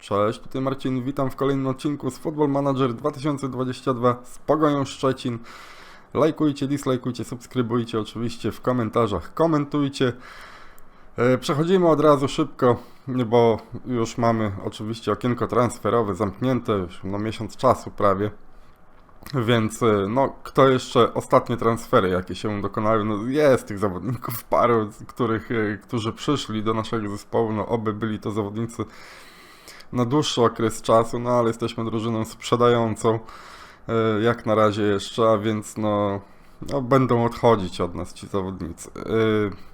Cześć, tutaj Marcin, witam w kolejnym odcinku z Football Manager 2022 z Pogonią Szczecin. Lajkujcie, dislajkujcie, subskrybujcie oczywiście w komentarzach, komentujcie. E, Przechodzimy od razu szybko, bo już mamy oczywiście okienko transferowe zamknięte, już no miesiąc czasu prawie. Więc e, no, kto jeszcze ostatnie transfery, jakie się dokonały, no jest tych zawodników paru, których, e, którzy przyszli do naszego zespołu, no oby byli to zawodnicy na dłuższy okres czasu, no ale jesteśmy drużyną sprzedającą e, jak na razie jeszcze, a więc no, no będą odchodzić od nas ci zawodnicy. E,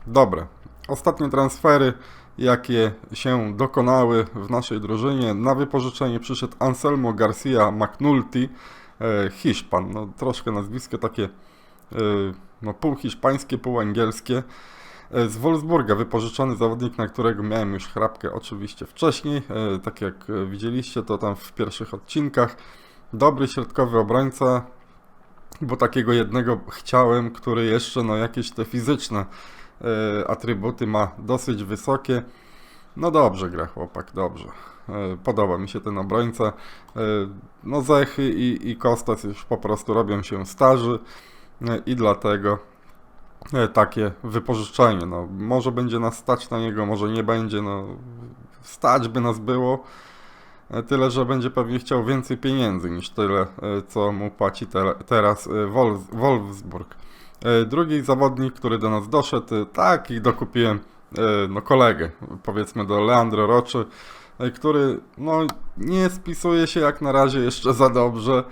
Dobra, ostatnie transfery jakie się dokonały w naszej drużynie. Na wypożyczenie przyszedł Anselmo Garcia McNulty, e, Hiszpan, no troszkę nazwisko takie no pół hiszpańskie, pół angielskie. E, Z Wolfsburga wypożyczony zawodnik, na którego miałem już chrapkę oczywiście wcześniej. E, Tak jak e, widzieliście to tam w pierwszych odcinkach. Dobry środkowy obrońca, bo takiego jednego chciałem, który jeszcze no jakieś te fizyczne atrybuty ma dosyć wysokie. No dobrze gra chłopak, dobrze. Podoba mi się ten obrońca. No Zechy i, i Kostas już po prostu robią się starzy i dlatego takie wypożyczenie. No, może będzie nas stać na niego, może nie będzie. No, stać by nas było. e, Tyle, że będzie pewnie chciał więcej pieniędzy niż tyle, e, co mu płaci te, teraz e, Wolf, Wolfsburg. E, Drugi zawodnik, który do nas doszedł, e, tak i dokupiłem e, no, kolegę, powiedzmy do Leandro Roczy, e, który no, nie spisuje się jak na razie jeszcze za dobrze.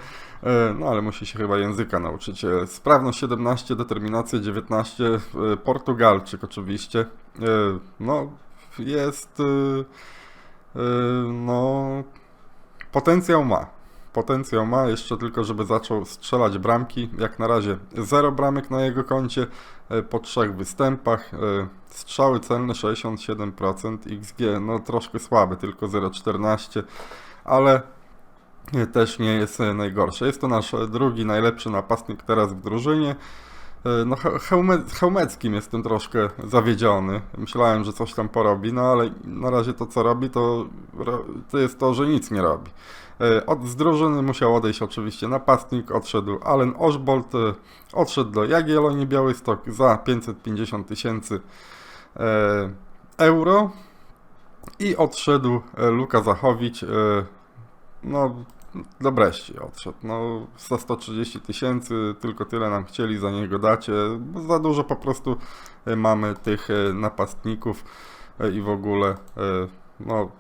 E, No ale musi się chyba języka nauczyć. E, Sprawność 17, determinacja 19, e, Portugalczyk oczywiście. E, No jest no potencjał ma. Potencjał ma, jeszcze tylko żeby zaczął strzelać bramki. Jak na razie zero bramek na jego koncie po trzech występach. Strzały celne 67%, XG no troszkę słabe, tylko 0,14, ale też nie jest e, najgorsze. Jest to nasz e, drugi najlepszy napastnik teraz w drużynie. E, No, He- Hełme, Hełmeckim jestem troszkę zawiedziony. Myślałem, że coś tam porobi, no ale na razie to co robi, to, to jest to, że nic nie robi. Od, z drużyny musiał odejść oczywiście napastnik, odszedł Allen Oshbolt, e, odszedł do Jagiellonii Białystok za 550 tysięcy euro i odszedł Luka Zachowicz, no do Breści odszedł. No, za 130 tysięcy, tylko tyle nam chcieli za niego dać. e, Bo za dużo po prostu e, mamy tych e, napastników e, i w ogóle, no,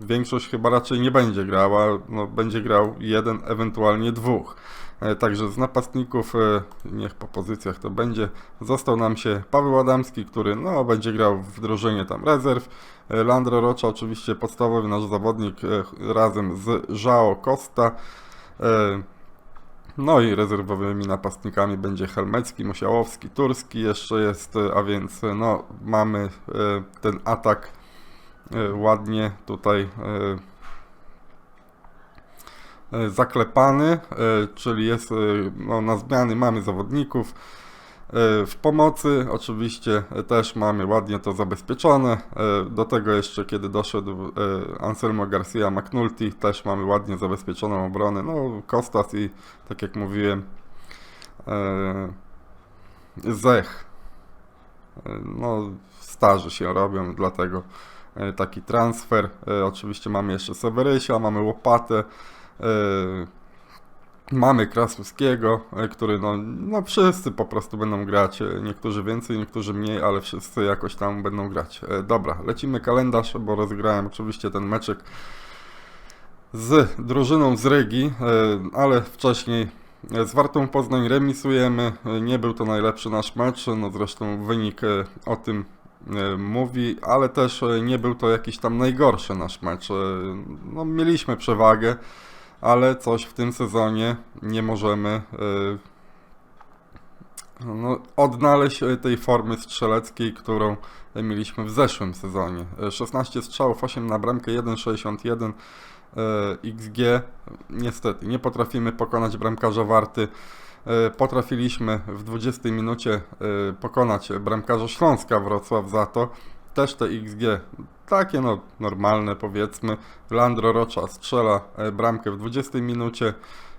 większość chyba raczej nie będzie grała. No, będzie grał jeden, ewentualnie dwóch. E, Także z napastników, e, niech po pozycjach to będzie, został nam się Paweł Adamski, który no, będzie grał w drużynie tam rezerw. E, Landro Rocza, oczywiście podstawowy nasz zawodnik razem z Joao Costa. No i rezerwowymi napastnikami będzie Helmecki, Musiałowski, Turski jeszcze jest, a więc no, mamy ten atak ładnie tutaj zaklepany, e, czyli jest e, no, na zmiany mamy zawodników. E, W pomocy oczywiście e, też mamy ładnie to zabezpieczone. E, Do tego jeszcze kiedy doszedł e, Anselmo Garcia McNulty też mamy ładnie zabezpieczoną obronę. No Kostas i tak jak mówiłem e, Zech. E, No starzy się robią, dlatego e, taki transfer. E, Oczywiście mamy jeszcze Sewerysia, mamy Łopatę. E, Mamy Krasuskiego, e, który no, no wszyscy po prostu będą grać, e, niektórzy więcej, niektórzy mniej, ale wszyscy jakoś tam będą grać. Dobra, lecimy kalendarz, bo rozgrałem oczywiście ten meczek z drużyną z Rygi, ale wcześniej z Wartą Poznań remisujemy, nie był to najlepszy nasz mecz, no zresztą wynik o tym mówi, ale też nie był to jakiś tam najgorszy nasz mecz. No mieliśmy przewagę, ale coś w tym sezonie nie możemy e, no, odnaleźć e, tej formy strzeleckiej, którą mieliśmy w zeszłym sezonie. E, 16 strzałów, 8 na bramkę, 1,61 e, XG. Niestety nie potrafimy pokonać bramkarza Warty. Potrafiliśmy w 20 minucie pokonać bramkarza Śląska Wrocław za to. Też te XG takie no normalne powiedzmy. Landro Rocza strzela e, bramkę w 20 minucie.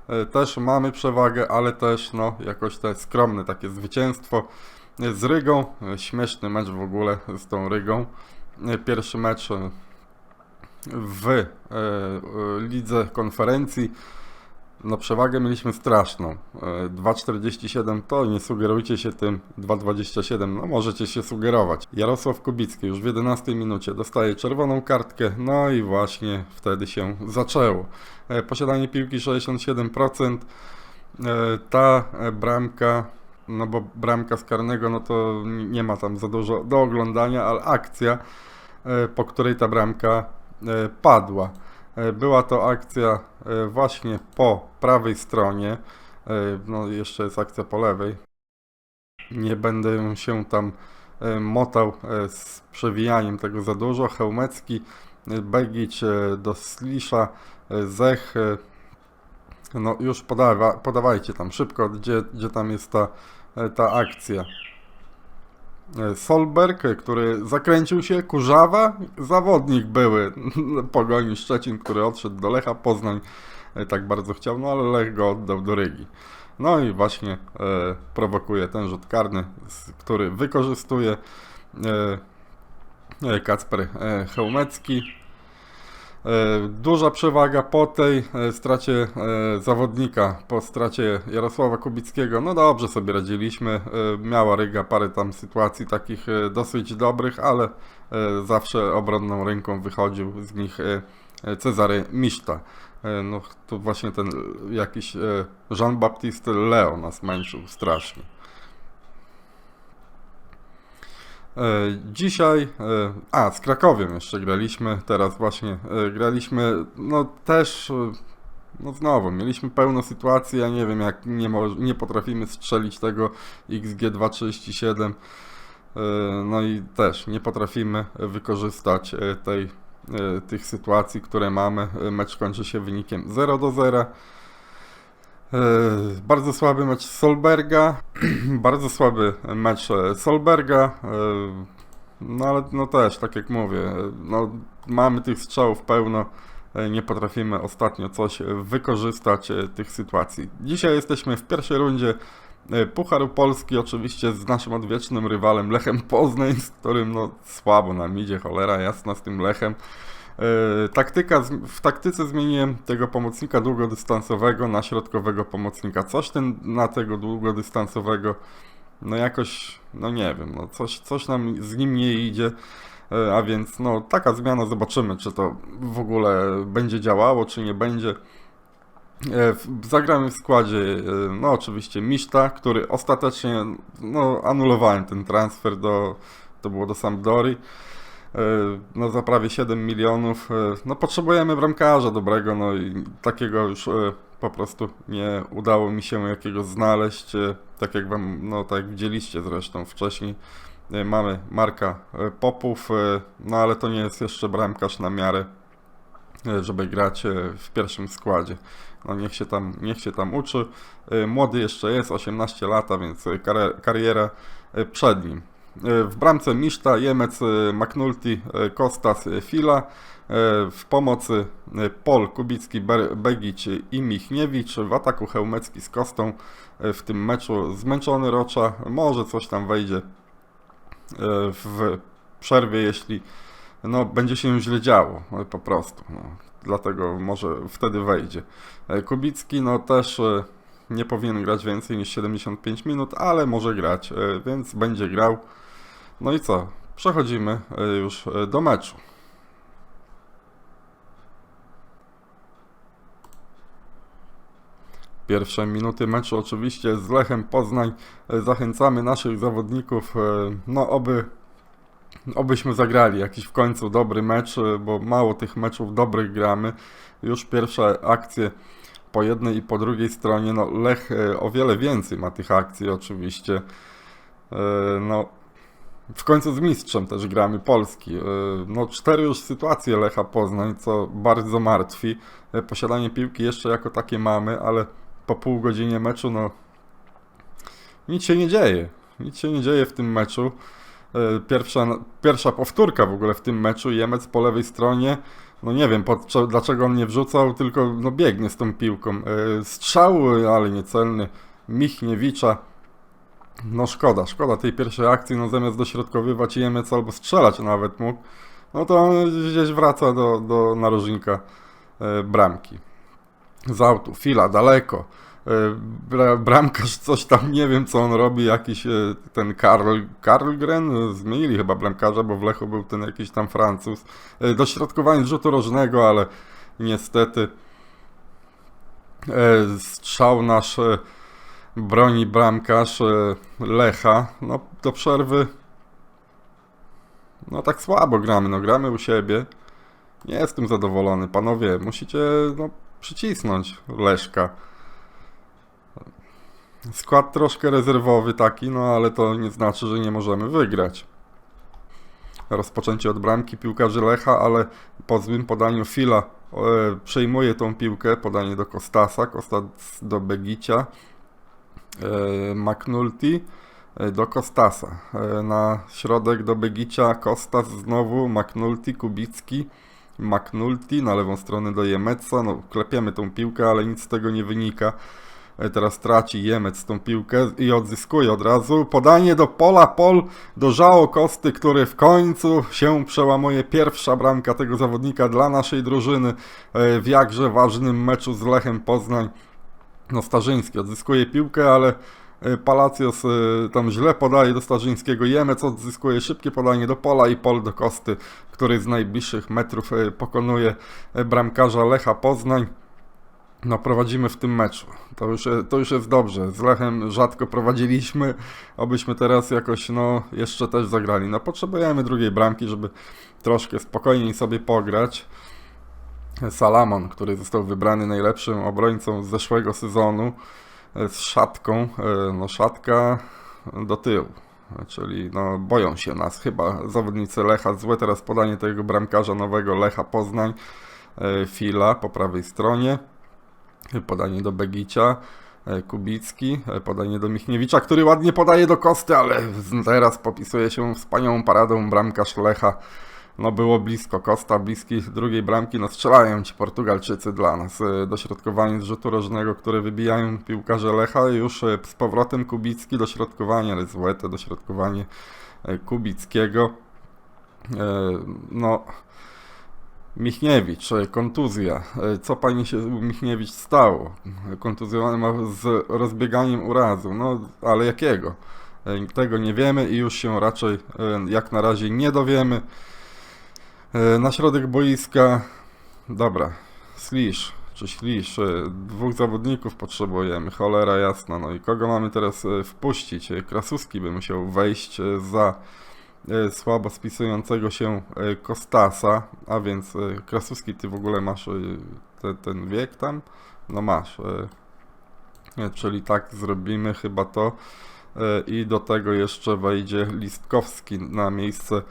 E, Też mamy przewagę, ale też no jakoś te skromne takie zwycięstwo e, z Rygą. Śmieszny mecz w ogóle z tą Rygą. Pierwszy mecz w lidze konferencji. No przewagę mieliśmy straszną. E, 2,47 to nie sugerujcie się tym 2,27, no możecie się sugerować. Jarosław Kubicki już w 11 minucie dostaje czerwoną kartkę, no i właśnie wtedy się zaczęło. E, Posiadanie piłki 67%. E, Ta e, bramka, no bo bramka z karnego, no to nie ma tam za dużo do oglądania, ale akcja, e, po której ta bramka e, padła. E, Była to akcja e, właśnie po prawej stronie. E, No jeszcze jest akcja po lewej. Nie będę się tam e, motał e, z przewijaniem tego za dużo. Chełmecki, e, Begić e, do Slisza, e, Zech. e, No już podawa, podawajcie tam szybko, gdzie, gdzie tam jest ta, e, ta akcja. E, Solberg, który zakręcił się, Kurzawa, zawodnik były Pogoni Szczecin, który odszedł do Lecha Poznań, e, tak bardzo chciał, no ale Lech go oddał do Rygi. No i właśnie e, prowokuje ten rzut karny, który wykorzystuje e, e, Kacper Chełmecki. E, Duża przewaga po tej e, stracie e, zawodnika, po stracie Jarosława Kubickiego. No dobrze sobie radziliśmy. E, Miała Ryga parę tam sytuacji takich e, dosyć dobrych, ale e, zawsze obronną ręką wychodził z nich e, e, Cezary Miszta. E, No tu właśnie ten e, jakiś e, Jean-Baptiste Leo nas męczył strasznie. E, Dzisiaj, e, a z Krakowiem jeszcze graliśmy, teraz właśnie e, graliśmy, no też, e, no znowu, mieliśmy pełno sytuacji, ja nie wiem jak nie, nie potrafimy strzelić tego XG237, e, no i też nie potrafimy wykorzystać e, tej, e, tych sytuacji, które mamy, E, mecz kończy się wynikiem 0 do 0. E, Bardzo słaby mecz Solberga, bardzo słaby mecz e, Solberga, e, no ale no też, tak jak mówię, no mamy tych strzałów pełno, nie potrafimy ostatnio coś wykorzystać tych sytuacji. Dzisiaj jesteśmy w pierwszej rundzie Pucharu Polski, oczywiście z naszym odwiecznym rywalem Lechem Poznań, z którym no słabo nam idzie, cholera jasna z tym Lechem. E, Taktyka, w taktyce zmieniłem tego pomocnika długodystansowego na środkowego pomocnika. Coś ten na tego długodystansowego, no jakoś, no nie wiem, no coś, coś nam z nim nie idzie. E, A więc no taka zmiana, zobaczymy czy to w ogóle będzie działało, czy nie będzie. E, Zagramy w składzie, no oczywiście Miszta, który ostatecznie, no anulowałem ten transfer do, to było do Sampdorii. E, No za prawie 7 milionów. e, No potrzebujemy bramkarza dobrego, no i takiego już e, po prostu nie udało mi się jakiegoś znaleźć. Tak jak wam, no tak jak widzieliście zresztą wcześniej. Mamy Marka Popów, no ale to nie jest jeszcze bramkarz na miarę, żeby grać w pierwszym składzie. No niech się tam, niech się tam uczy. Młody jeszcze jest, 18 lata, więc kar- kariera przed nim. E, W bramce Miszta, Jemec, e, McNulty, e, Kostas, Fila. W pomocy Pol, Kubicki, Begić i Michniewicz. W ataku Chełmecki z Kostą. W tym meczu zmęczony Rocza. Może coś tam wejdzie w przerwie, jeśli no, będzie się źle działo, po prostu. No. Dlatego może wtedy wejdzie. Kubicki no też nie powinien grać więcej niż 75 minut, ale może grać, więc będzie grał. No i co? Przechodzimy e, już e, do meczu. Pierwsze minuty meczu oczywiście z Lechem Poznań. E, Zachęcamy naszych zawodników, no oby obyśmy zagrali jakiś w końcu dobry mecz, bo mało tych meczów dobrych gramy. Już pierwsze akcje po jednej i po drugiej stronie, no Lech o wiele więcej ma tych akcji oczywiście. No w końcu z mistrzem też gramy Polski. E, No cztery już sytuacje Lecha Poznań, co bardzo martwi. E, Posiadanie piłki jeszcze jako takie mamy, ale po pół godzinie meczu, no nic się nie dzieje. Nic się nie dzieje w tym meczu. E, Pierwsza, pierwsza powtórka w ogóle w tym meczu, Jemec po lewej stronie, no nie wiem po, cze- dlaczego on nie wrzucał, tylko no biegnie z tą piłką. Strzał, ale niecelny, Michniewicza, no szkoda, szkoda tej pierwszej akcji, no zamiast dośrodkowywać Jemec albo strzelać nawet mógł, no to on gdzieś wraca do, do narożnika e, bramki. Z autu, fila, daleko. E, Bra, bramkarz coś tam, nie wiem co on robi, jakiś e, ten Karl, Karlgren, zmienili chyba bramkarza, bo w Lechu był ten jakiś tam Francuz. E, Dośrodkowanie rzutu rożnego, ale niestety e, strzał nasz e, broni bramkarz e, Lecha. No do przerwy no tak słabo gramy, no gramy u siebie. Nie jestem zadowolony, panowie, musicie no, przycisnąć Leszka. Skład troszkę rezerwowy taki, no ale to nie znaczy, że nie możemy wygrać. Rozpoczęcie od bramki piłkarzy Lecha, ale po złym podaniu Fila e, przejmuje tą piłkę, podanie do Kostasa, Kostas do Begicia, McNulty e, do Kostasa. E, na środek do Begicia Kostas znowu, McNulty, Kubicki, McNulty, na lewą stronę do Jemeca, no klepiemy tą piłkę, ale nic z tego nie wynika. E, Teraz traci Jemec tą piłkę i odzyskuje od razu. Podanie do Pola, Pol do Żao Kosty, który w końcu się przełamuje. Pierwsza bramka tego zawodnika dla naszej drużyny e, w jakże ważnym meczu z Lechem Poznań. No Starzyński odzyskuje piłkę, ale e, Palacios e, tam źle podaje do Starzyńskiego. Jemec odzyskuje szybkie podanie do Pola i Pol do Kosty, który z najbliższych metrów e, pokonuje bramkarza Lecha Poznań. No, prowadzimy w tym meczu. To już, to już jest dobrze. Z Lechem rzadko prowadziliśmy, obyśmy teraz jakoś, no, jeszcze też zagrali. No, potrzebujemy drugiej bramki, żeby troszkę spokojniej sobie pograć. Salamon, który został wybrany najlepszym obrońcą z zeszłego sezonu, e, z szatką, e, no, szatka do tyłu. Czyli no, boją się nas chyba zawodnicy Lecha. Złe teraz podanie tego bramkarza nowego Lecha Poznań, e, Fila po prawej stronie. Podanie do Begicia, Kubicki, podanie do Michniewicza, który ładnie podaje do Kosty, ale teraz popisuje się wspaniałą paradą bramkarz Lecha. No było blisko, Kosta bliski drugiej bramki, no strzelają ci Portugalczycy dla nas. E, Dośrodkowanie z rzutu rożnego, które wybijają piłkarze Lecha, już e, z powrotem Kubicki, dośrodkowanie, ale złe to dośrodkowanie e, Kubickiego. No... Michniewicz, kontuzja. Co pani się Michniewicz stało? Kontuzjowany ma z rozbieganiem urazu. No, ale jakiego? Tego nie wiemy i już się raczej jak na razie nie dowiemy. E, Na środek boiska, dobra, Slisz czy Ślisz, e, dwóch zawodników potrzebujemy, cholera jasna. No i kogo mamy teraz e, wpuścić? Krasuski by musiał wejść za słabo spisującego się Kostasa, a więc Krasuski, ty w ogóle masz te, ten wiek tam? No masz. Czyli tak zrobimy chyba to. I do tego jeszcze wejdzie Listkowski na miejsce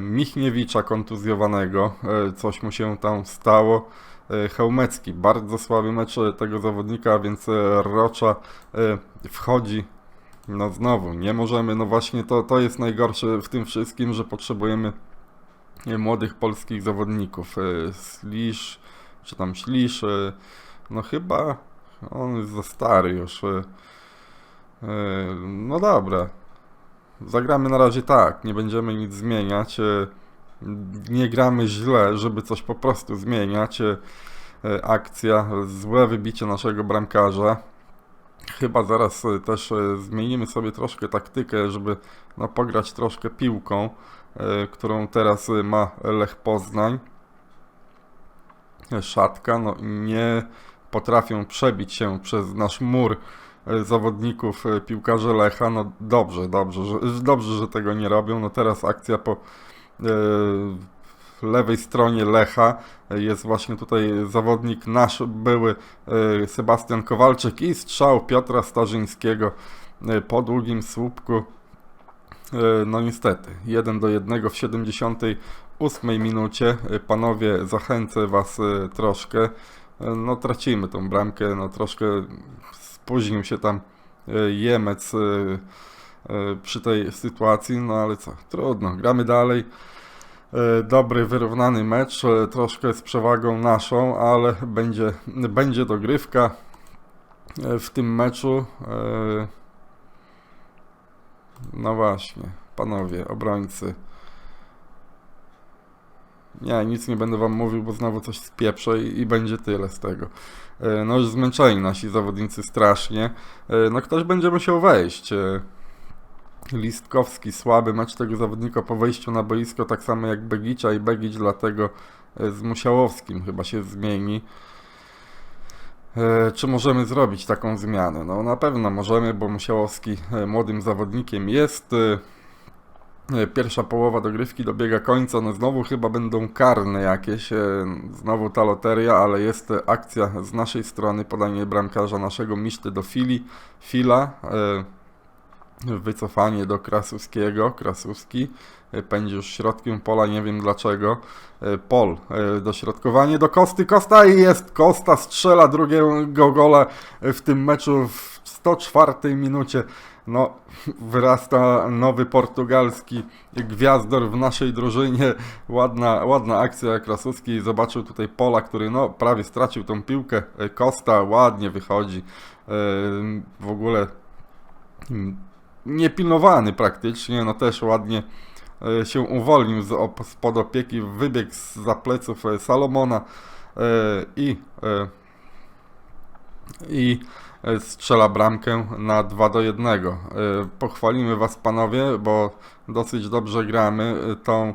Michniewicza kontuzjowanego. E, Coś mu się tam stało. E, Chełmecki, bardzo słaby mecz e, tego zawodnika, więc e, Rocza e, wchodzi no znowu, nie możemy, no właśnie to, to jest najgorsze w tym wszystkim, że potrzebujemy e, młodych polskich zawodników. E, Slisz, czy tam Ślisz, e, no chyba on jest za stary już. e, e, No dobra, zagramy na razie tak, nie będziemy nic zmieniać. e, Nie gramy źle, żeby coś po prostu zmieniać. e, Akcja, złe wybicie naszego bramkarza. Chyba zaraz e, też zmienimy sobie troszkę taktykę, żeby no, pograć troszkę piłką, którą teraz ma Lech Poznań. Szatka, no nie potrafią przebić się przez nasz mur zawodników e, piłkarzy Lecha. No dobrze, dobrze, że, dobrze, że tego nie robią. No teraz akcja po e, lewej stronie Lecha jest właśnie tutaj zawodnik nasz były e, Sebastian Kowalczyk i strzał Piotra Starzyńskiego po długim słupku. No niestety, 1 do 1 w 78 minucie. Panowie, zachęcę Was troszkę. No tracimy tą bramkę, no troszkę spóźnił się tam e, Jemec e, przy tej sytuacji, no ale co, trudno, gramy dalej. E, Dobry, wyrównany mecz, e, troszkę z przewagą naszą, ale będzie, będzie dogrywka e, w tym meczu. E, No właśnie, panowie, obrońcy. Nie, nic nie będę wam mówił, bo znowu coś spieprzę i, i będzie tyle z tego. E, No już zmęczeni nasi zawodnicy strasznie. E, No ktoś będzie musiał wejść. E, Listkowski, słaby mecz tego zawodnika po wejściu na boisko, tak samo jak Begicza i Begic, dlatego z Musiałowskim chyba się zmieni. Czy możemy zrobić taką zmianę? No na pewno możemy, bo Musiałowski młodym zawodnikiem jest. E, Pierwsza połowa dogrywki dobiega końca, no znowu chyba będą karne jakieś, e, znowu ta loteria, ale jest e, akcja z naszej strony, podanie bramkarza naszego Miszty do Fili, Fila, wycofanie do Krasuskiego, Krasuski e, pędzi już środkiem pola, nie wiem dlaczego, E, Pol, e, dośrodkowanie do Kosty, Kosta i jest, Kosta strzela drugiego gola w tym meczu w 104 minucie, no wyrasta nowy portugalski gwiazdor w naszej drużynie, ładna, ładna akcja Krasuski, zobaczył tutaj Pola, który no prawie stracił tą piłkę, Kosta ładnie wychodzi, w ogóle mm, niepilnowany praktycznie, no też ładnie e, się uwolnił z spod opieki, wybiegł za pleców e, Salomona e, i, i strzela bramkę na 2 do 1. E, Pochwalimy Was panowie, bo dosyć dobrze gramy tą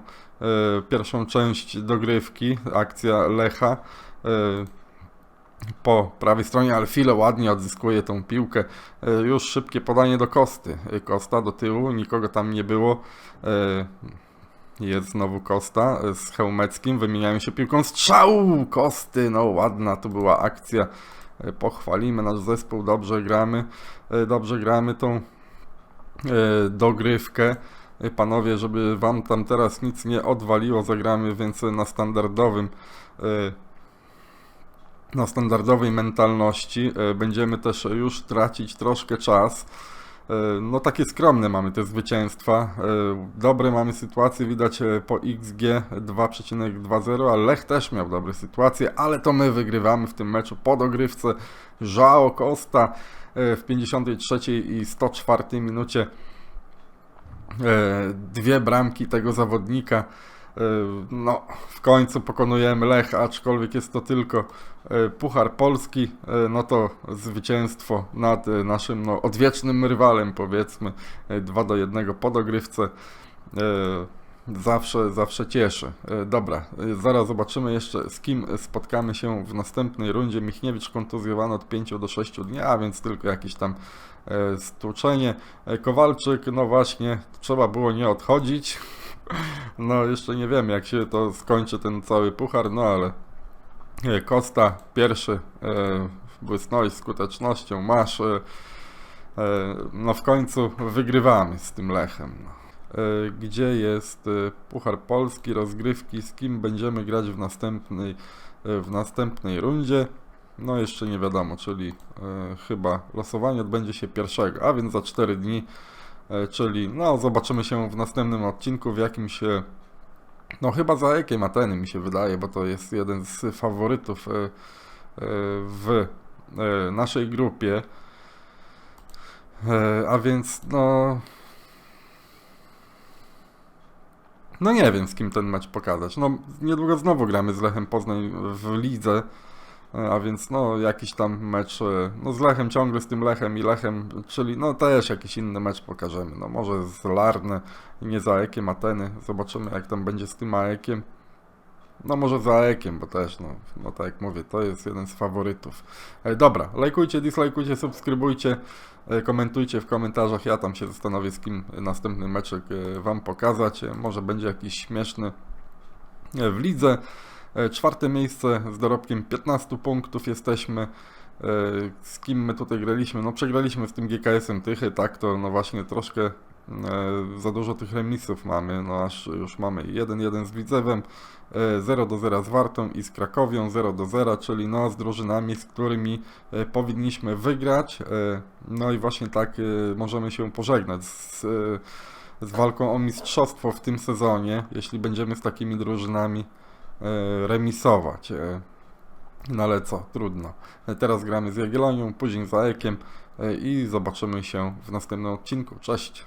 pierwszą część dogrywki, akcja Lecha. Po prawej stronie, chwilę ładnie odzyskuje tą piłkę. E, Już szybkie podanie do Kosty. E, Kosta do tyłu, nikogo tam nie było. E, Jest znowu Kosta z Hełmeckim, wymieniają się piłką strzału Kosty, no ładna to była akcja. Pochwalimy nasz zespół, dobrze gramy, dobrze gramy tą dogrywkę. Panowie, żeby wam tam teraz nic nie odwaliło, zagramy więc na standardowym na standardowej mentalności. E, Będziemy też już tracić troszkę czas. E, No takie skromne mamy te zwycięstwa. E, Dobre mamy sytuacje, widać po XG 2,20, ale Lech też miał dobre sytuacje, ale to my wygrywamy w tym meczu po dogrywce. Joao Costa w 53 i 104 minucie dwie bramki tego zawodnika. E, No, w końcu pokonujemy Lech, aczkolwiek jest to tylko e, Puchar Polski, e, no to zwycięstwo nad naszym no, odwiecznym rywalem, powiedzmy, 2 do 1 po dogrywce. Zawsze, zawsze cieszy. Dobra, zaraz zobaczymy jeszcze z kim spotkamy się w następnej rundzie. Michniewicz kontuzjowany od 5 do 6 dni, a więc tylko jakieś tam stłuczenie. Kowalczyk, no właśnie, trzeba było nie odchodzić. No, jeszcze nie wiem, jak się to skończy ten cały puchar, no ale e, Kosta pierwszy e, błysnąłeś skutecznością, masz. E, e, no w końcu wygrywamy z tym Lechem. No. E, Gdzie jest e, Puchar Polski, rozgrywki, z kim będziemy grać w następnej, e, w następnej rundzie? No jeszcze nie wiadomo, czyli e, chyba losowanie odbędzie się pierwszego, a więc za 4 dni, e, czyli no zobaczymy się w następnym odcinku w jakimś e, no chyba za Ekiem Ateny mi się wydaje, bo to jest jeden z faworytów e, e, w e, naszej grupie. E, A więc no no nie wiem z kim ten mecz pokazać. No niedługo znowu gramy z Lechem Poznań w lidze. A więc no jakiś tam mecz, e, no z Lechem ciągle z tym Lechem i Lechem, czyli no też jakiś inny mecz pokażemy. No może z Larne, nie za Ekiem Ateny. Zobaczymy jak tam będzie z tym Aekiem. No może za Ekiem, bo też no, no tak jak mówię, to jest jeden z faworytów. E, dobra, lajkujcie, dislajkujcie, subskrybujcie, e, komentujcie w komentarzach. Ja tam się zastanowię z kim następny meczek e, wam pokazać. E, może będzie jakiś śmieszny e, w lidze. E, Czwarte miejsce z dorobkiem 15 punktów jesteśmy. E, Z kim my tutaj graliśmy? No przegraliśmy z tym GKS-em Tychy, tak to no właśnie troszkę E, za dużo tych remisów mamy, no aż już mamy 1-1 z Widzewem, e, 0 do 0 z Wartą i z Krakowią 0 do 0, czyli no z drużynami, z którymi powinniśmy wygrać. No i właśnie tak możemy się pożegnać z, z walką o mistrzostwo w tym sezonie, jeśli będziemy z takimi drużynami remisować. E, no ale co, trudno. E, Teraz gramy z Jagiellonią, później z Aekiem e, i zobaczymy się w następnym odcinku. Cześć!